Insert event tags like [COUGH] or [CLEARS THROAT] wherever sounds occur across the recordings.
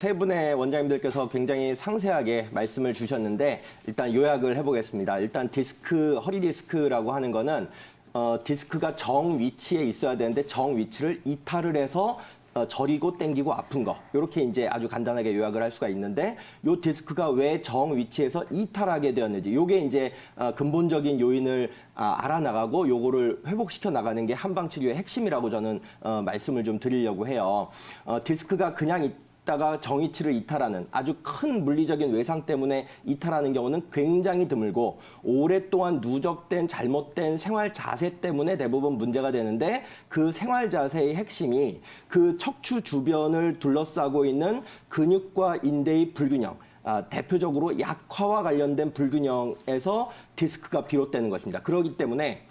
세 분의 원장님들께서 굉장히 상세하게 말씀을 주셨는데 일단 요약을 해보겠습니다. 일단 디스크, 허리 디스크라고 하는 거는 어, 디스크가 정 위치에 있어야 되는데 정 위치를 이탈을 해서 어, 저리고 땡기고 아픈 거 이렇게 이제 아주 간단하게 요약을 할 수가 있는데 요 디스크가 왜 정 위치에서 이탈하게 되었는지 요게 이제 어, 근본적인 요인을 아, 알아나가고 요거를 회복시켜 나가는 게 한방 치료의 핵심이라고 저는 어, 말씀을 좀 드리려고 해요. 어, 디스크가 그냥 이- 있다가 정위치를 이탈하는 아주 큰 물리적인 외상 때문에 이탈하는 경우는 굉장히 드물고 오랫동안 누적된 잘못된 생활 자세 때문에 대부분 문제가 되는데 그 생활 자세의 핵심이 그 척추 주변을 둘러싸고 있는 근육과 인대의 불균형 아, 대표적으로 약화와 관련된 불균형에서 디스크가 비롯되는 것입니다. 그렇기 때문에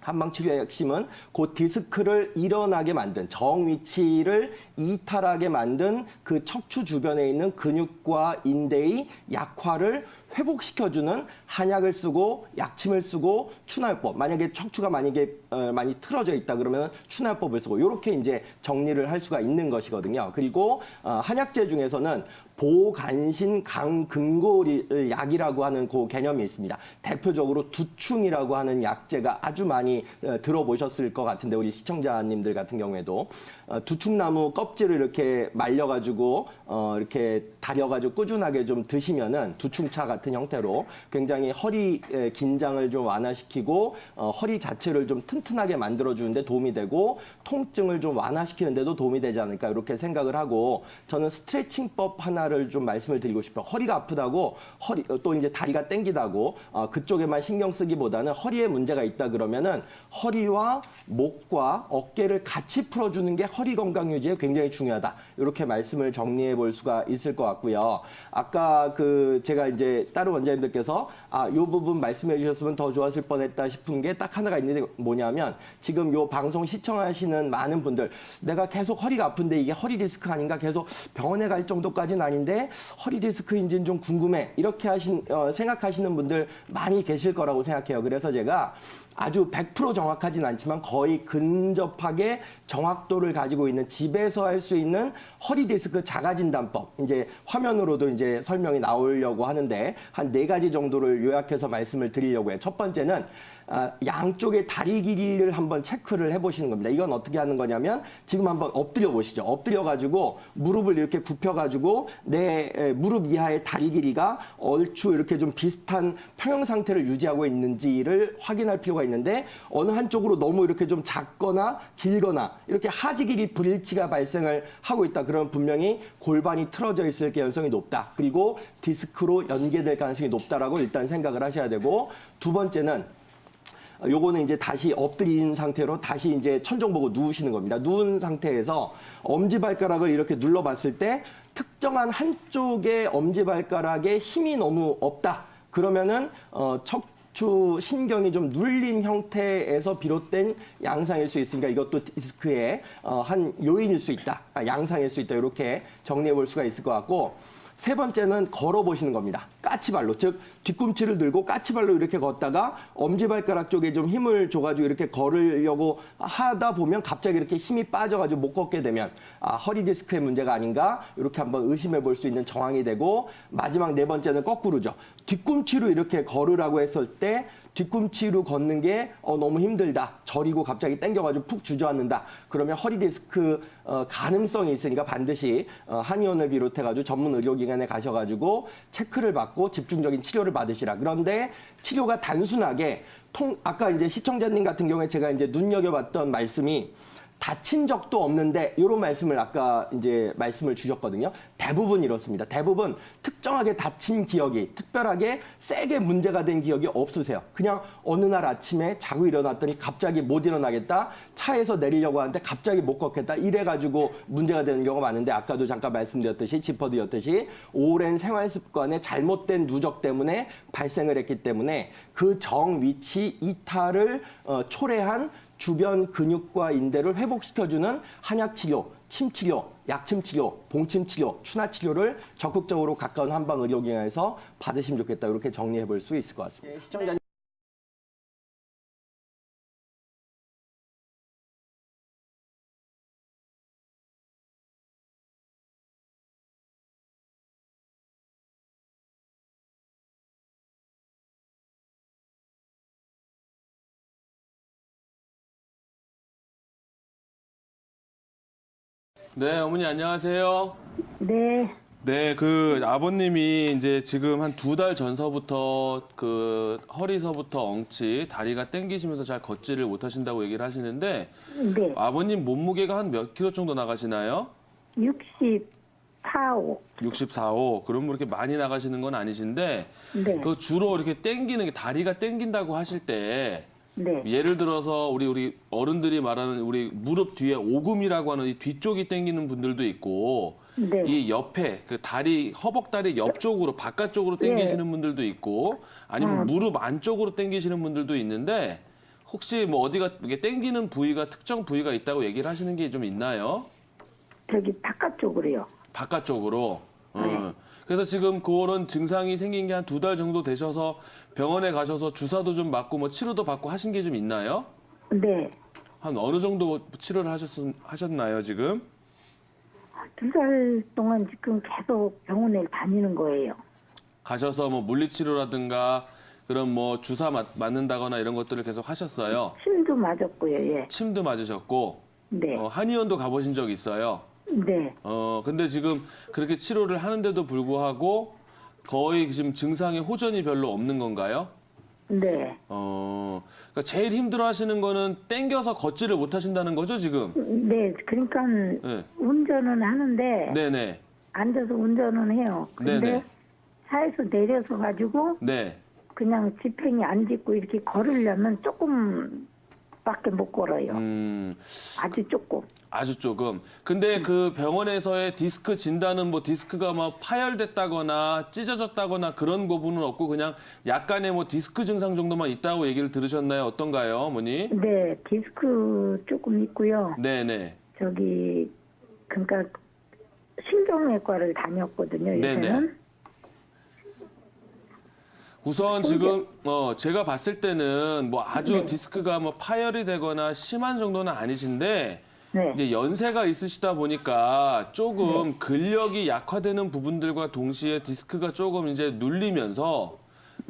한방 치료의 핵심은 그 디스크를 일어나게 만든 정 위치를 이탈하게 만든 그 척추 주변에 있는 근육과 인대의 약화를 회복시켜주는 한약을 쓰고 약침을 쓰고 추나요법 만약에 척추가 만약에 어, 많이 틀어져 있다 그러면 추나요법을 쓰고 이렇게 이제 정리를 할 수가 있는 것이거든요. 그리고 어, 한약재 중에서는 보간신 강근골 약이라고 하는 그 개념이 있습니다. 대표적으로 두충이라고 하는 약재가 아주 많이 어, 들어보셨을 것 같은데 우리 시청자님들 같은 경우에도 어, 두충나무 껍질을 이렇게 말려가지고 어, 이렇게 다려가지고 꾸준하게 좀 드시면은 두충차 같은 형태로 굉장히 허리 에, 긴장을 좀 완화시키고 어, 허리 자체를 좀 튼튼하게 만들어주는데 도움이 되고 통증을 좀 완화시키는데도 도움이 되지 않을까 이렇게 생각을 하고 저는 스트레칭법 하나 를 좀 말씀을 드리고 싶어요. 허리가 아프다고 허리 어, 또 이제 다리가 땡기다고 어, 그쪽에만 신경 쓰기보다는 허리에 문제가 있다 그러면은 허리와 목과 어깨를 같이 풀어주는 게 허리 건강 유지에 굉장히 중요하다. 이렇게 말씀을 정리해 볼 수가 있을 것 같고요. 아까 그 제가 이제 다른 원장님들께서 아, 요 부분 말씀해 주셨으면 더 좋았을 뻔했다 싶은 게 딱 하나가 있는데 뭐냐면 지금 요 방송 시청하시는 많은 분들 내가 계속 허리가 아픈데 이게 허리 디스크 아닌가 계속 병원에 갈 정도까지는 아닌 데 허리 디스크인지는 좀 궁금해 이렇게 하신 어, 생각하시는 분들 많이 계실 거라고 생각해요. 그래서 제가 아주 100% 정확하진 않지만 거의 근접하게 정확도를 가지고 있는 집에서 할 수 있는 허리 디스크 자가 진단법 이제 화면으로도 이제 설명이 나오려고 하는데 한 네 가지 정도를 요약해서 말씀을 드리려고 해요. 첫 번째는 아, 양쪽의 다리 길이를 한번 체크를 해보시는 겁니다. 이건 어떻게 하는 거냐면 지금 한번 엎드려 보시죠. 엎드려 가지고 무릎을 이렇게 굽혀 가지고 내 에, 무릎 이하의 다리 길이가 얼추 이렇게 좀 비슷한 평형 상태를 유지하고 있는지를 확인할 필요가 있는데 어느 한쪽으로 너무 이렇게 좀 작거나 길거나 이렇게 하지 길이 불일치가 발생을 하고 있다. 그러면 분명히 골반이 틀어져 있을 가능성이 높다. 그리고 디스크로 연계될 가능성이 높다라고 일단 생각을 하셔야 되고 두 번째는 요거는 이제 다시 엎드린 상태로 다시 이제 천정 보고 누우시는 겁니다. 누운 상태에서 엄지발가락을 이렇게 눌러봤을 때 특정한 한쪽의 엄지발가락에 힘이 너무 없다. 그러면은 어, 척추 신경이 좀 눌린 형태에서 비롯된 양상일 수 있으니까 이것도 디스크의 어, 한 요인일 수 있다. 아, 양상일 수 있다. 이렇게 정리해 볼 수가 있을 것 같고 세 번째는 걸어 보시는 겁니다. 까치발로 즉 뒤꿈치를 들고 까치발로 이렇게 걷다가 엄지발가락 쪽에 좀 힘을 줘가지고 이렇게 걸으려고 하다 보면 갑자기 이렇게 힘이 빠져가지고 못 걷게 되면 아, 허리 디스크의 문제가 아닌가 이렇게 한번 의심해 볼 수 있는 정황이 되고 마지막 네 번째는 거꾸로죠. 뒤꿈치로 이렇게 걸으라고 했을 때 뒤꿈치로 걷는 게 어, 너무 힘들다. 저리고 갑자기 땡겨가지고 푹 주저앉는다. 그러면 허리 디스크 어, 가능성이 있으니까 반드시 어, 한의원을 비롯해가지고 전문 의료기관에 가셔가지고 체크를 받고 집중적인 치료를 받으시라. 그런데 치료가 단순하게 통 아까 이제 시청자님 같은 경우에 제가 이제 눈여겨봤던 말씀이 다친 적도 없는데 이런 말씀을 아까 이제 말씀을 주셨거든요. 대부분 이렇습니다. 대부분 특정하게 다친 기억이 특별하게 세게 문제가 된 기억이 없으세요. 그냥 어느 날 아침에 자고 일어났더니 갑자기 못 일어나겠다. 차에서 내리려고 하는데 갑자기 못 걷겠다. 이래 가지고 문제가 되는 경우가 많은데 아까도 잠깐 말씀드렸듯이 짚어드렸듯이 오랜 생활 습관의 잘못된 누적 때문에 발생을 했기 때문에 그 정 위치 이탈을 어, 초래한 주변 근육과 인대를 회복시켜주는 한약 치료, 침 치료, 약침 치료, 봉침 치료, 추나 치료를 적극적으로 가까운 한방 의료기관에서 받으시면 좋겠다 이렇게 정리해 볼 수 있을 것 같습니다. 시청자 네, 어머니 안녕하세요. 네, 네, 그 아버님이 이제 지금 한 두 달 전서부터 그 허리서부터 엉치, 다리가 땡기시면서 잘 걷지를 못하신다고 얘기를 하시는데 네. 아버님 몸무게가 한 몇 킬로 정도 나가시나요? 64, 5. 64호. 그럼 뭐 이렇게 많이 나가시는 건 아니신데 네, 그 주로 이렇게 땡기는 게 다리가 땡긴다고 하실 때 네, 예를 들어서 우리 우리 어른들이 말하는 우리 무릎 뒤에 오금이라고 하는 이 뒤쪽이 땡기는 분들도 있고 네. 이 옆에 그 다리 허벅다리 옆쪽으로 바깥쪽으로 땡기시는 분들도 있고 아니면 음. 무릎 안쪽으로 땡기시는 분들도 있는데 혹시 뭐 어디가 이게 땡기는 부위가 특정 부위가 있다고 얘기를 하시는 게 좀 있나요? 저기 바깥쪽으로요. 바깥쪽으로. 어. 네. 그래서 지금 그런 증상이 생긴 게 한 두 달 정도 되셔서 병원에 가셔서 주사도 좀 맞고 뭐 치료도 받고 하신 게 좀 있나요? 네, 한 어느 정도 치료를 하셨, 하셨나요, 지금? 두 달 동안 지금 계속 병원에 다니는 거예요. 가셔서 뭐 물리치료라든가 그런 뭐 주사 맞, 맞는다거나 이런 것들을 계속 하셨어요. 침도 맞았고요, 예. 침도 맞으셨고, 네, 어, 한의원도 가보신 적 있어요. 네, 어, 근데 지금 그렇게 치료를 하는데도 불구하고 거의 지금 증상에 호전이 별로 없는 건가요? 네, 어, 그러니까 제일 힘들어 하시는 거는 땡겨서 걷지를 못 하신다는 거죠, 지금? 네. 그러니까 네. 운전은 하는데 네네. 앉아서 운전은 해요. 근데 네네. 차에서 내려서 가지고 네. 그냥 지팽이 안 짚고 이렇게 걸으려면 조금밖에 못 걸어요. 음, 아주 조금. 아주 조금. 근데 그 병원에서의 디스크 진단은 뭐 디스크가 뭐 파열됐다거나 찢어졌다거나 그런 부분은 없고 그냥 약간의 뭐 디스크 증상 정도만 있다고 얘기를 들으셨나요? 어떤가요, 어머니? 네, 디스크 조금 있고요. 네 네. 저기 그러니까 신경외과를 다녔거든요. 네네. 요새는. 우선 지금 어 제가 봤을 때는 뭐 아주 네. 디스크가 뭐 파열이 되거나 심한 정도는 아니신데 네. 이제 연세가 있으시다 보니까 조금 근력이 약화되는 부분들과 동시에 디스크가 조금 이제 눌리면서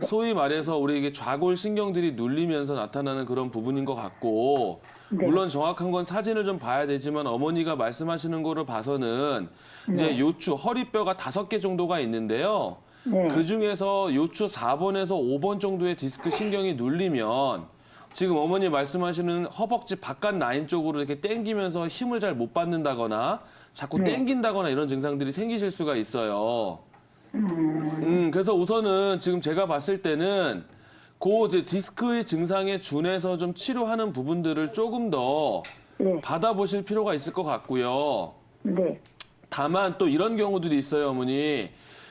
소위 말해서 우리 이게 좌골 신경들이 눌리면서 나타나는 그런 부분인 것 같고 네. 물론 정확한 건 사진을 좀 봐야 되지만 어머니가 말씀하시는 거를 봐서는 이제 네. 요추 허리뼈가 다섯 개 정도가 있는데요. 네. 그 중에서 요추 4번에서 5번 정도의 디스크 신경이 눌리면 지금 어머니 말씀하시는 허벅지 바깥 라인 쪽으로 이렇게 당기면서 힘을 잘 못 받는다거나 자꾸 네. 당긴다거나 이런 증상들이 생기실 수가 있어요. 음, 그래서 우선은 지금 제가 봤을 때는 그 이제 디스크의 증상에 준해서 좀 치료하는 부분들을 조금 더 네. 받아보실 필요가 있을 것 같고요. 네. 다만 또 이런 경우들이 있어요, 어머니.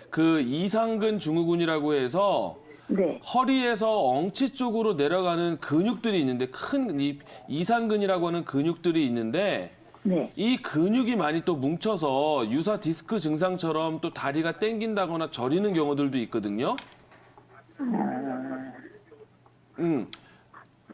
그 이상근 증후군이라고 해서 네. 허리에서 엉치 쪽으로 내려가는 근육들이 있는데 큰 이 이상근이라고 하는 근육들이 있는데 네. 이 근육이 많이 또 뭉쳐서 유사 디스크 증상처럼 또 다리가 땡긴다거나 저리는 경우들도 있거든요. 음.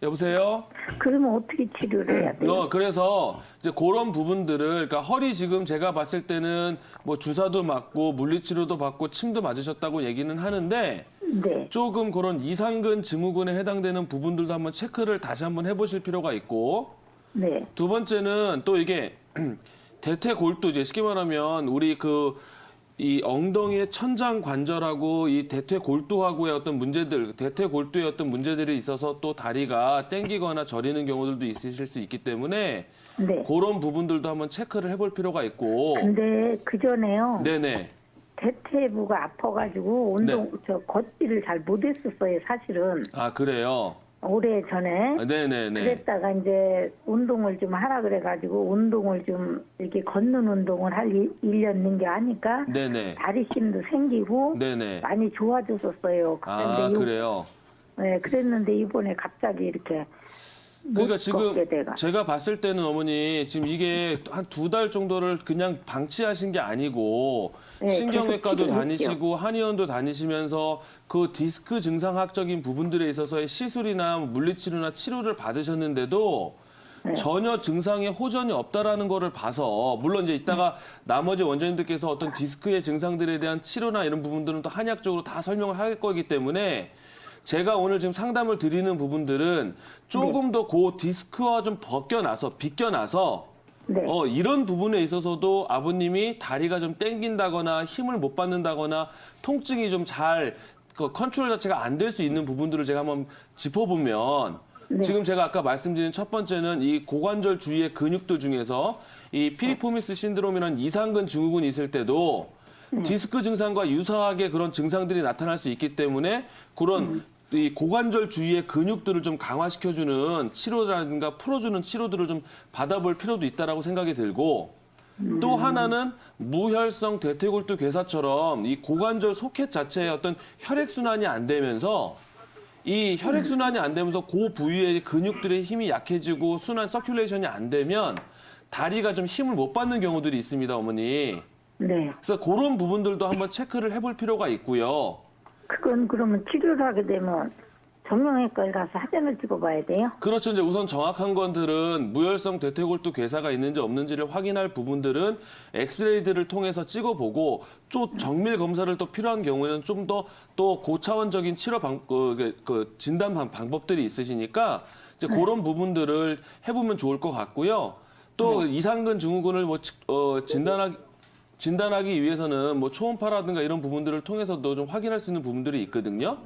여보세요? 그러면 어떻게 치료를 해야 돼요? 어, 그래서 이제 그런 부분들을 그러니까 허리 지금 제가 봤을 때는 뭐 주사도 맞고 물리치료도 받고 침도 맞으셨다고 얘기는 하는데 네. 조금 그런 이상근 증후군에 해당되는 부분들도 한번 체크를 다시 한번 해보실 필요가 있고 네. 두 번째는 또 이게 [CLEARS THROAT] 대퇴 골두 이제 쉽게 말하면 우리 그 이 엉덩이의 천장 관절하고 이 대퇴 골두하고의 어떤 문제들, 대퇴 골두의 어떤 문제들이 있어서 또 다리가 땡기거나 저리는 경우들도 있으실 수 있기 때문에 네. 그런 부분들도 한번 체크를 해볼 필요가 있고. 근데 그 전에요. 네네. 대퇴부가 아파가지고 운동 저 걷기를 잘 못했었어요. 사실은 아 그래요. 오래 전에. 아, 네네네. 그랬다가 이제 운동을 좀 하라 그래가지고 운동을 좀 이렇게 걷는 운동을 할 1년 넘게 하니까 네네. 다리 힘도 생기고 네네. 많이 좋아졌었어요. 아 요- 그래요. 네, 그랬는데 이번에 갑자기 이렇게 못 그러니까 지금. 제가 봤을 때는 어머니 지금 이게 한 두 달 정도를 그냥 방치하신 게 아니고 네, 신경외과도. 다니시고 한의원도 다니시면서 그 디스크 증상학적인 부분들에 있어서의 시술이나 물리치료나 치료를 받으셨는데도 네. 전혀 증상에 호전이 없다라는 거를 봐서 물론 이제 이따가 나머지 원장님들께서 어떤 디스크의 증상들에 대한 치료나 이런 부분들은 또 한약적으로 다 설명을 할 거기 때문에 제가 오늘 지금 상담을 드리는 부분들은 조금 더 그 디스크와 좀 벗겨나서 비껴나서 네. 어, 이런 부분에 있어서도 아버님이 다리가 좀 땡긴다거나 힘을 못 받는다거나 통증이 좀잘그 컨트롤 자체가 안 될 수 있는 부분들을 제가 한번 짚어보면 네. 지금 제가 아까 말씀드린 첫 번째는 이 고관절 주위의 근육들 중에서 이 피리포미스 신드롬이라는 이상근 증후군이 있을 때도 디스크 증상과 유사하게 그런 증상들이 나타날 수 있기 때문에 그런 이 고관절 주위의 근육들을 좀 강화시켜주는 치료라든가 풀어주는 치료들을 좀 받아볼 필요도 있다라고 생각이 들고 또 하나는 무혈성 대퇴골두 괴사처럼 이 고관절 소켓 자체의 어떤 혈액 순환이 안 되면서 이 혈액 순환이 안 되면서 그 부위의 근육들의 힘이 약해지고 순환 서큘레이션이 안 되면 다리가 좀 힘을 못 받는 경우들이 있습니다, 어머니. 네. 그래서 그런 부분들도 한번 체크를 해볼 필요가 있고요. 그건 그러면 치료를 하게 되면 정형외과에 가서 사진을 찍어봐야 돼요? 그렇죠. 이제 우선 정확한 것들은 무혈성 대퇴골두 괴사가 있는지 없는지를 확인할 부분들은 엑스레이들을 통해서 찍어보고 또 정밀 검사를 또 필요한 경우에는 좀 더 또 고차원적인 치료 방, 그, 그, 그 진단 방, 방법들이 있으시니까 이제 그런 부분들을 해보면 좋을 것 같고요. 또 이상근 증후군을 뭐 치- 어, 진단하기 진단하기 위해서는 뭐 초음파라든가 이런 부분들을 통해서도 좀 확인할 수 있는 부분들이 있거든요.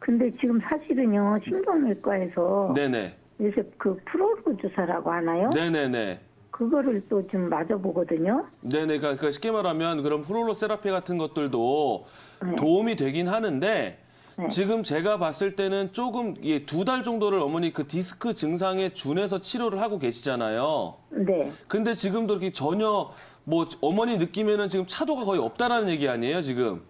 근데 지금 사실은요, 신경외과에서 네네. 요새 그 프로그 주사라고 하나요? 네네네. 그거를 또 좀 맞아보거든요. 네네, 그러니까 그러니까 쉽게 말하면 그런 프롤로 세라피 같은 것들도 네. 도움이 되긴 하는데 네. 지금 제가 봤을 때는 조금 두달 정도를 어머니 그 디스크 증상에 준해서 치료를 하고 계시잖아요. 네. 근데 지금도 이렇게 전혀 뭐 어머니 느낌에는 지금 차도가 거의 없다라는 얘기 아니에요, 지금?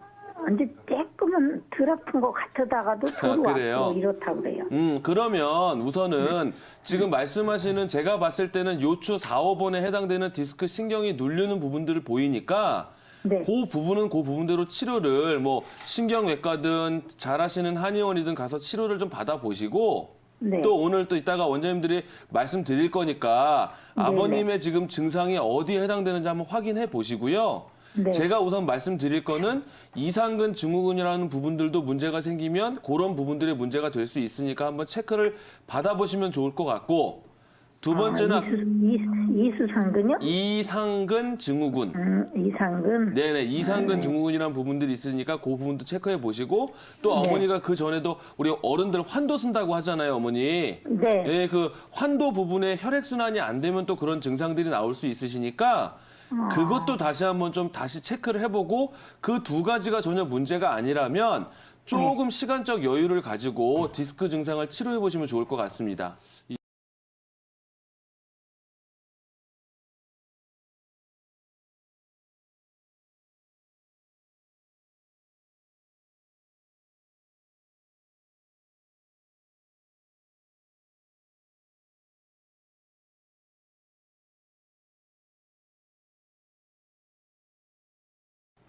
이제 조금은 덜 아픈 것 같다가도 덜 그래요? 왔고 이렇다고 그래요. 음, 그러면 우선은 지금 말씀하시는 제가 봤을 때는 요추 4, 5번에 해당되는 디스크 신경이 눌리는 부분들을 보이니까 네. 그 부분은 그 부분대로 치료를 뭐 신경외과든 잘하시는 한의원이든 가서 치료를 좀 받아보시고 네. 또 오늘 또 이따가 원장님들이 말씀드릴 거니까 네, 아버님의 지금 증상이 어디에 해당되는지 한번 확인해 보시고요. 네. 제가 우선 말씀드릴 거는 이상근 증후군이라는 부분들도 문제가 생기면 그런 부분들의 문제가 될 수 있으니까 한번 체크를 받아보시면 좋을 것 같고 두 번째는 아, 이수, 이수, 이수 상근요? 이상근 증후군. 음, 이상근. 네네 이상근 증후군이라는 부분들이 있으니까 그 부분도 체크해 보시고 또 네. 어머니가 그 전에도 우리 어른들 환도 쓴다고 하잖아요 어머니. 네. 예, 그 환도 부분에 혈액 순환이 안 되면 또 그런 증상들이 나올 수 있으시니까 아. 그것도 다시 한번 좀 다시 체크를 해보고 그 두 가지가 전혀 문제가 아니라면 조금 시간적 여유를 가지고 디스크 증상을 치료해 보시면 좋을 것 같습니다.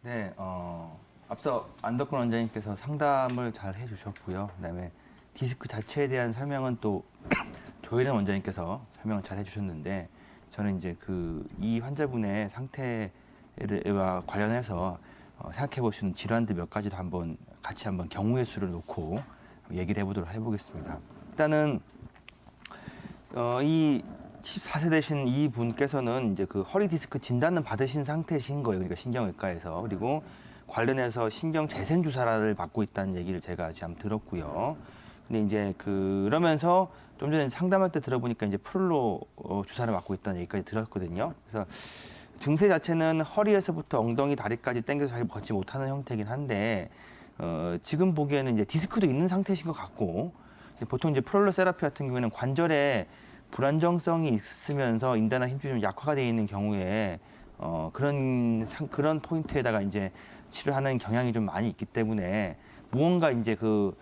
네, 어, 앞서 안덕근 원장님께서 상담을 잘 해주셨고요. 그다음에 디스크 자체에 대한 설명은 또 [CLEARS THROAT] 조혜련 원장님께서 설명을 잘 해주셨는데 저는 이제 그 이 환자분의 상태와 관련해서 어, 생각해 보시는 질환들 몇 가지를 한번 같이 한번 경우의 수를 놓고 얘기를 해보도록 해보겠습니다. 일단은 어, 이 14세 되신 이 분께서는 이제 그 허리 디스크 진단은 받으신 상태신 거예요. 그러니까 신경외과에서. 그리고 관련해서 신경 재생 주사를 받고 있다는 얘기를 제가 지금 들었고요. 근데 이제 그러면서 좀 전에 상담할 때 들어보니까 이제 프롤로 어, 주사를 맞고 있다는 얘기까지 들었거든요. 그래서 증세 자체는 허리에서부터 엉덩이 다리까지 당겨서 잘 걷지 못하는 형태긴 한데 어, 지금 보기에는 이제 디스크도 있는 상태신 것 같고 보통 이제 프롤로 세라피 같은 경우에는 관절에 불안정성이 있으면서 인대나 힘줄이 좀 약화가 되어 있는 경우에 어, 그런 상- 그런 포인트에다가 이제 치료하는 경향이 좀 많이 있기 때문에 무언가 이제 그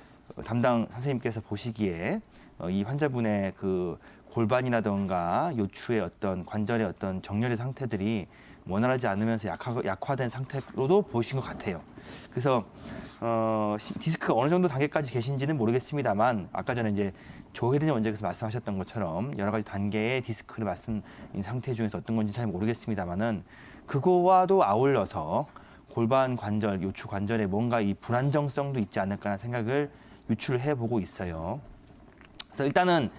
담당 선생님께서 보시기에 어, 이 환자분의 그 골반이라던가 요추의 어떤 관절의 어떤 정렬의 상태들이 원활하지 않으면서 약화, 약화된 상태로도 보이신 것 같아요. 그래서 어, 시- 디스크가 어느 정도 단계까지 계신지는 모르겠습니다만 아까 전에 이제 조혜린 원장께서 말씀하셨던 것처럼 여러 가지 단계의 디스크를 말씀인 상태 중에서 어떤 건지 잘 모르겠습니다만은 그거와도 아울러서 골반 관절, 요추 관절에 뭔가 이 불안정성도 있지 않을까라는 생각을 유출해 보고 있어요. 그래서 일단은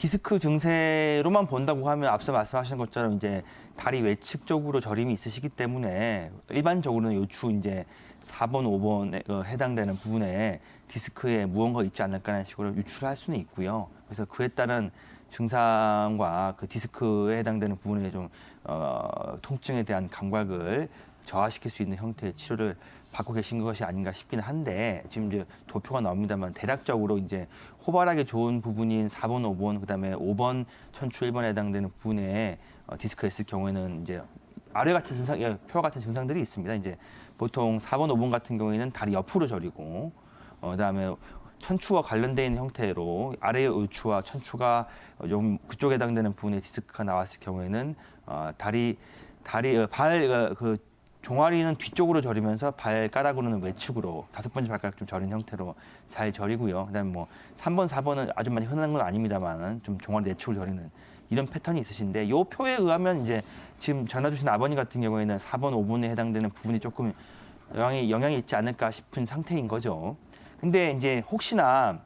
디스크 증세로만 본다고 하면 앞서 말씀하신 것처럼 이제 다리 외측 쪽으로 저림이 있으시기 때문에 일반적으로는 요추 이제 4번, 5번에 어, 해당되는 부분에 디스크에 무언가 있지 않을까라는 식으로 유출할 수는 있고요. 그래서 그에 따른 증상과 그 디스크에 해당되는 부분에 좀 어, 통증에 대한 감각을 저하시킬 수 있는 형태의 치료를 받고 계신 것이 아닌가 싶긴 한데 지금 이제 도표가 나옵니다만 대략적으로 이제 호발하기 좋은 부분인 4번, 5번, 그다음에 5번 천추 1번에 해당되는 부분에 어, 디스크가 있을 경우에는 이제 아래 같은 증상, 예, 표 같은 증상들이 있습니다. 이제 보통 4번, 5번 같은 경우에는 다리 옆으로 저리고 어, 그다음에 천추와 있는 형태로 아래의 우추와 천추가 좀 그쪽에 해당되는 부분에 디스크가 나왔을 경우에는 어, 다리 다리 어, 발그 종아리는 뒤쪽으로 저리면서 발가락으로는 외측으로 다섯 번째 발가락 좀 저린 형태로 잘 저리고요. 그다음에 뭐 3번, 4번은 아주 많이 흔한 건 아닙니다만은 좀 종아리 내측으로 저리는 이런 패턴이 있으신데 요 표에 의하면 이제 지금 전화 주신 아버님 같은 경우에는 4번, 5번에 해당되는 부분이 조금 영향이 영향이 있지 않을까 싶은 상태인 거죠. 근데 이제 혹시나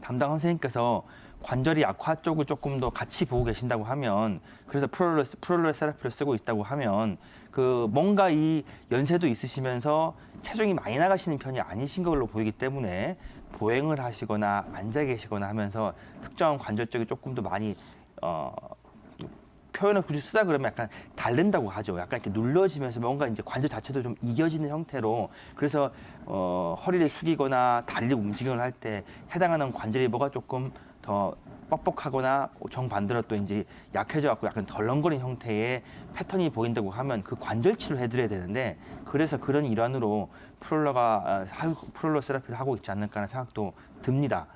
담당 선생님께서 관절이 약화 쪽을 조금 더 같이 보고 계신다고 하면 그래서 프롤로 프롤로 세라피를 쓰고 있다고 하면 그 뭔가 이 연세도 있으시면서 체중이 많이 나가시는 편이 아니신 걸로 보이기 때문에 보행을 하시거나 앉아 계시거나 하면서 특정한 관절 쪽이 조금 더 많이 어 표현을 굳이 쓰다 그러면 약간 다른다고 하죠. 약간 이렇게 눌러지면서 뭔가 이제 관절 자체도 좀 이겨지는 형태로 그래서 어, 허리를 숙이거나 다리를 움직임을 할 때 해당하는 관절이 뭐가 조금 더 뻑뻑하거나 정반대로 또 이제 약해져 갖고 약간 덜렁거린 형태의 패턴이 보인다고 하면 그 관절 치료를 해드려야 되는데 그래서 그런 일환으로 프롤러가 아, 프롤러 세라피를 하고 있지 않을까 하는 생각도 듭니다.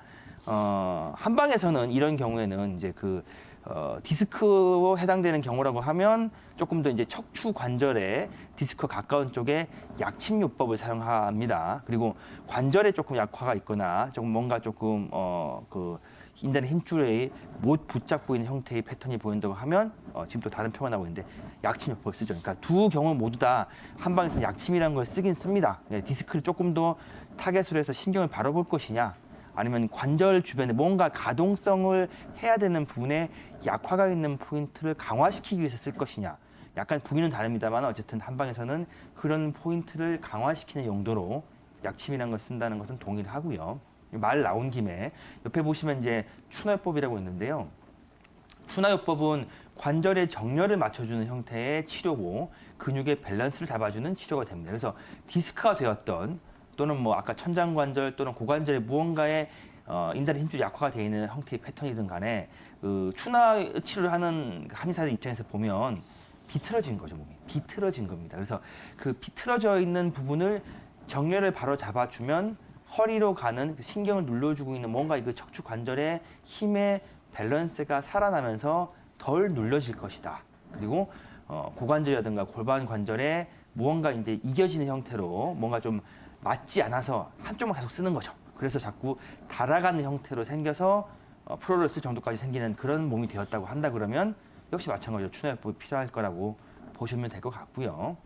어, 한방에서는 이런 경우에는 이제 그 어, 디스크에 해당되는 경우라고 하면 조금 더 이제 척추 관절에 디스크 가까운 쪽에 약침요법을 사용합니다. 그리고 관절에 조금 약화가 있거나 조금 뭔가 조금 어 그 인단의 힘줄에 못 붙잡고 있는 형태의 패턴이 보인다고 하면 어, 지금 또 다른 표가 나오고 있는데 약침요법을 쓰죠. 그러니까 두 경우 모두 다 한방에서 약침이라는 걸 쓰긴 씁니다. 네, 디스크를 조금 더 타겟으로 해서 신경을 바라볼 것이냐 아니면 관절 주변에 뭔가 가동성을 해야 되는 부분에 약화가 있는 포인트를 강화시키기 위해서 쓸 것이냐. 약간 부위는 다릅니다만 어쨌든 한방에서는 그런 포인트를 강화시키는 용도로 약침이라는 걸 쓴다는 것은 동의를 하고요. 말 나온 김에 옆에 보시면 이제 추나요법이라고 있는데요. 추나요법은 관절의 정렬을 맞춰주는 형태의 치료고 근육의 밸런스를 잡아주는 치료가 됩니다. 그래서 디스크가 되었던 또는 뭐 아까 천장관절 또는 고관절의 무언가에 어, 인달의 힘줄이 약화가 되어 있는 형태의 패턴이든 간에 그 추나 치료를 하는 한의사들 입장에서 보면 비틀어진 거죠 몸이 비틀어진 겁니다. 그래서 그 비틀어져 있는 부분을 정렬을 바로 잡아주면 허리로 가는 그 신경을 눌러주고 있는 뭔가 그 척추 관절의 힘의 밸런스가 살아나면서 덜 눌려질 것이다. 그리고 어, 고관절이라든가 골반 관절에 무언가 이제 이겨지는 형태로 뭔가 좀 맞지 않아서 한쪽만 계속 쓰는 거죠. 그래서 자꾸 달아가는 형태로 생겨서 어, 프로를 쓸 정도까지 생기는 그런 몸이 되었다고 한다 그러면 역시 마찬가지로 추나요법이 필요할 거라고 보시면 될 것 같고요.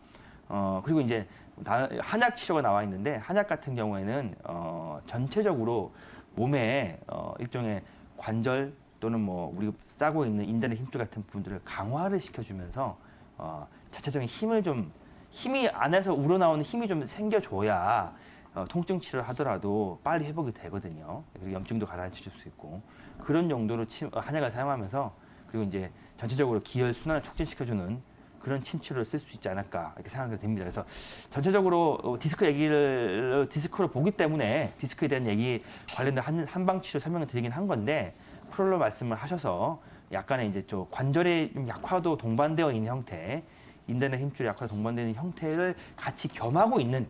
어, 그리고 이제 다- 한약 치료가 나와 있는데 한약 같은 경우에는 어, 전체적으로 몸에 어, 일종의 관절 또는 뭐 우리가 싸고 있는 인대의 힘줄 같은 부분들을 강화를 시켜주면서 어, 자체적인 힘을 좀 힘이 안에서 우러나오는 힘이 좀 생겨줘야 어, 통증 치료를 하더라도 빨리 회복이 되거든요. 그리고 염증도 가라앉힐 수 있고 그런 용도로 침, 어, 한약을 사용하면서 그리고 이제 전체적으로 기혈 순환을 촉진시켜주는 그런 침치료를 쓸 수 있지 않을까 이렇게 생각이 됩니다. 그래서 전체적으로 어, 디스크 얘기를 디스크로 보기 때문에 디스크에 대한 얘기 관련된 한, 한방 치료 설명을 드리긴 한 건데 프롤로 말씀을 하셔서 약간의 이제 좀 관절의 좀 약화도 동반되어 있는 형태, 인대의 힘줄 약화 동반되는 형태를 같이 겸하고 있는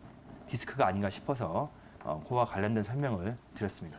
디스크가 아닌가 싶어서 어, 그와 관련된 설명을 드렸습니다.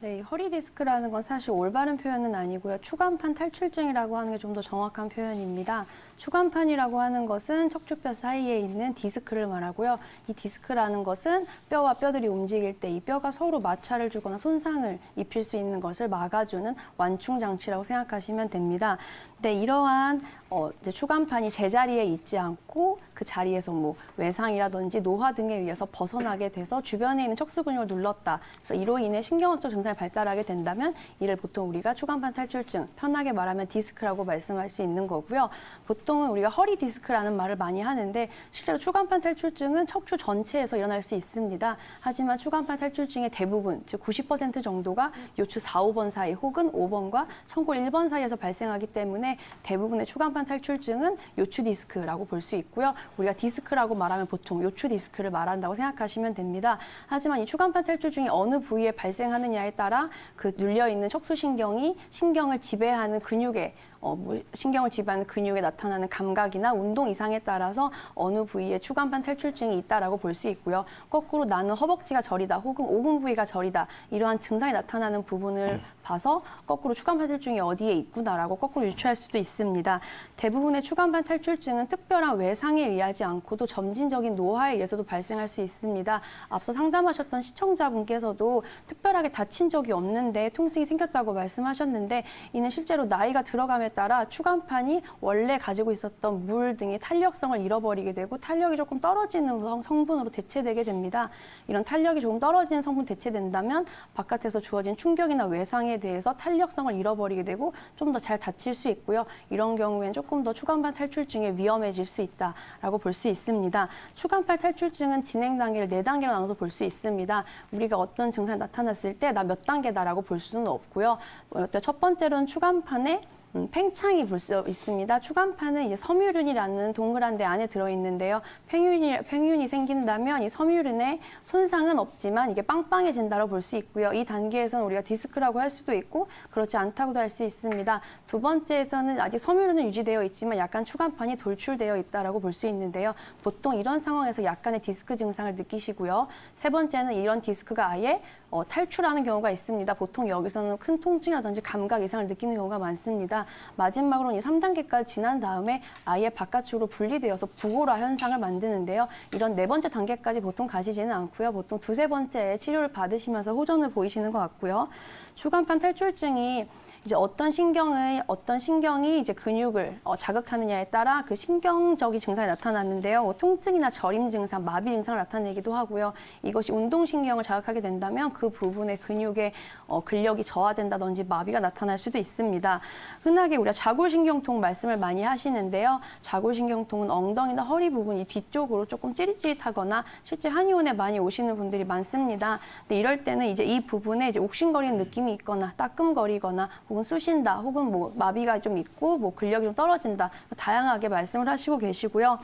네, 이 허리 디스크라는 건 사실 올바른 표현은 아니고요. 추간판 탈출증이라고 하는 게 좀 더 정확한 표현입니다. 추간판이라고 하는 것은 척추뼈 사이에 있는 디스크를 말하고요. 이 디스크라는 것은 뼈와 뼈들이 움직일 때 이 뼈가 서로 마찰을 주거나 손상을 입힐 수 있는 것을 막아주는 완충 장치라고 생각하시면 됩니다. 근데 이러한 어, 이제 추간판이 제자리에 있지 않고 그 자리에서 뭐 외상이라든지 노화 등에 의해서 벗어나게 돼서 주변에 있는 척수 근육을 눌렀다. 그래서 이로 인해 신경학적 증상이 발달하게 된다면 이를 보통 우리가 추간판 탈출증, 편하게 말하면 디스크라고 말씀할 수 있는 거고요. 보통 은 우리가 허리 디스크라는 말을 많이 하는데 실제로 추간판 탈출증은 척추 전체에서 일어날 수 있습니다. 하지만 추간판 탈출증의 대부분, 즉 90% 정도가 요추 4, 5번 사이 혹은 5번과 청골 1번 사이에서 발생하기 때문에 대부분의 추간판 탈출증은 요추 디스크라고 볼 수 있고요. 우리가 디스크라고 말하면 보통 요추 디스크를 말한다고 생각하시면 됩니다. 하지만 이 추간판 탈출증이 어느 부위에 발생하느냐에 따라 그 눌려 있는 척수신경이 신경을 지배하는 근육에 어, 뭐 신경을 지배하는 근육에 나타나는 감각이나 운동 이상에 따라서 어느 부위에 추간판 탈출증이 있다라고 볼 수 있고요. 거꾸로 나는 허벅지가 저리다 혹은 오금 부위가 저리다 이러한 증상이 나타나는 부분을 봐서 거꾸로 추간판 탈출증이 어디에 있구나라고 거꾸로 유추할 수도 있습니다. 대부분의 추간판 탈출증은 특별한 외상에 의하지 않고도 점진적인 노화에 의해서도 발생할 수 있습니다. 앞서 상담하셨던 시청자분께서도 특별하게 다친 적이 없는데 통증이 생겼다고 말씀하셨는데 이는 실제로 나이가 들어감에 따라 추간판이 원래 가지고 있었던 물 등의 탄력성을 잃어버리게 되고 탄력이 조금 떨어지는 성- 성분으로 대체되게 됩니다. 이런 탄력이 조금 떨어지는 성분 대체된다면 바깥에서 주어진 충격이나 외상에 대해서 탄력성을 잃어버리게 되고 좀 더 잘 다칠 수 있고요. 이런 경우엔 조금 더 추간판 탈출증에 위험해질 수 있다라고 볼 수 있습니다. 추간판 탈출증은 진행 단계를 네 단계로 나눠서 볼 수 있습니다. 우리가 어떤 증상이 나타났을 때 나 몇 단계다라고 볼 수는 없고요. 어, 첫 번째로는 추간판에 음, 팽창이 볼 수 있습니다. 추간판은 이제 섬유륜이라는 동그란 데 안에 들어 있는데요. 팽윤이 팽윤이 생긴다면 이 섬유륜에 손상은 없지만 이게 빵빵해진다고 볼 수 있고요. 이 단계에서는 우리가 디스크라고 할 수도 있고 그렇지 않다고도 할 수 있습니다. 두 번째에서는 아직 섬유륜은 유지되어 있지만 약간 추간판이 돌출되어 있다라고 볼 수 있는데요. 보통 이런 상황에서 약간의 디스크 증상을 느끼시고요. 세 번째는 이런 디스크가 아예 어, 탈출하는 경우가 있습니다. 보통 여기서는 큰 통증이라든지 감각 이상을 느끼는 경우가 많습니다. 마지막으로는 이 3단계까지 지난 다음에 아예 바깥쪽으로 분리되어서 부고라 현상을 만드는데요. 이런 네 번째 단계까지 보통 가시지는 않고요. 보통 두세 번째 치료를 받으시면서 호전을 보이시는 것 같고요. 추간판 탈출증이 이제 어떤 신경을 어떤 신경이 이제 근육을 어, 자극하느냐에 따라 그 신경적인 증상이 나타나는데요. 뭐 통증이나 저림 증상, 마비 증상을 나타내기도 하고요. 이것이 운동 신경을 자극하게 된다면 그 부분의 근육의 어, 근력이 저하된다든지 마비가 나타날 수도 있습니다. 흔하게 우리가 자골신경통 말씀을 많이 하시는데요. 자골신경통은 엉덩이나 허리 부분 이 뒤쪽으로 조금 찌릿찌릿하거나 실제 한의원에 많이 오시는 분들이 많습니다. 근데 이럴 때는 이제 이 부분에 이제 욱신거리는 느낌이 있거나 따끔거리거나 혹은 쑤신다 혹은 뭐 마비가 좀 있고 뭐 근력이 좀 떨어진다 다양하게 말씀을 하시고 계시고요.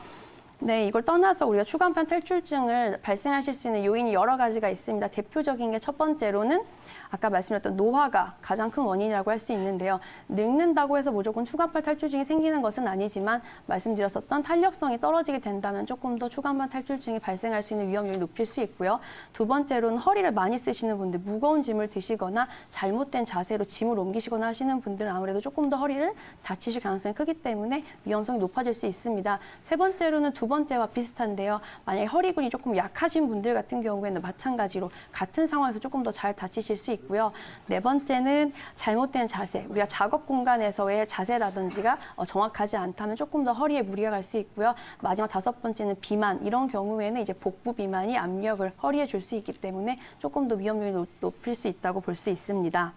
네, 이걸 떠나서 우리가 추간판 탈출증을 발생하실 수 있는 요인이 여러 가지가 있습니다. 대표적인 게 첫 번째로는 아까 말씀드렸던 노화가 가장 큰 원인이라고 할 수 있는데요. 늙는다고 해서 무조건 추간판 탈출증이 생기는 것은 아니지만 말씀드렸었던 탄력성이 떨어지게 된다면 조금 더 추간판 탈출증이 발생할 수 있는 위험률이 높일 수 있고요. 두 번째로는 허리를 많이 쓰시는 분들, 무거운 짐을 드시거나 잘못된 자세로 짐을 옮기시거나 하시는 분들은 아무래도 조금 더 허리를 다치실 가능성이 크기 때문에 위험성이 높아질 수 있습니다. 세 번째로는 두 번째와 비슷한데요. 만약에 허리근이 조금 약하신 분들 같은 경우에는 마찬가지로 같은 상황에서 조금 더 잘 다치실 수 있고 요. 네 번째는 잘못된 자세. 우리가 작업 공간에서의 자세라든지가 어, 정확하지 않다면 조금 더 허리에 무리가 갈 수 있고요. 마지막 다섯 번째는 비만. 이런 경우에는 이제 복부 비만이 압력을 허리에 줄 수 있기 때문에 조금 더 위험률이 높- 높일 수 있다고 볼 수 있습니다.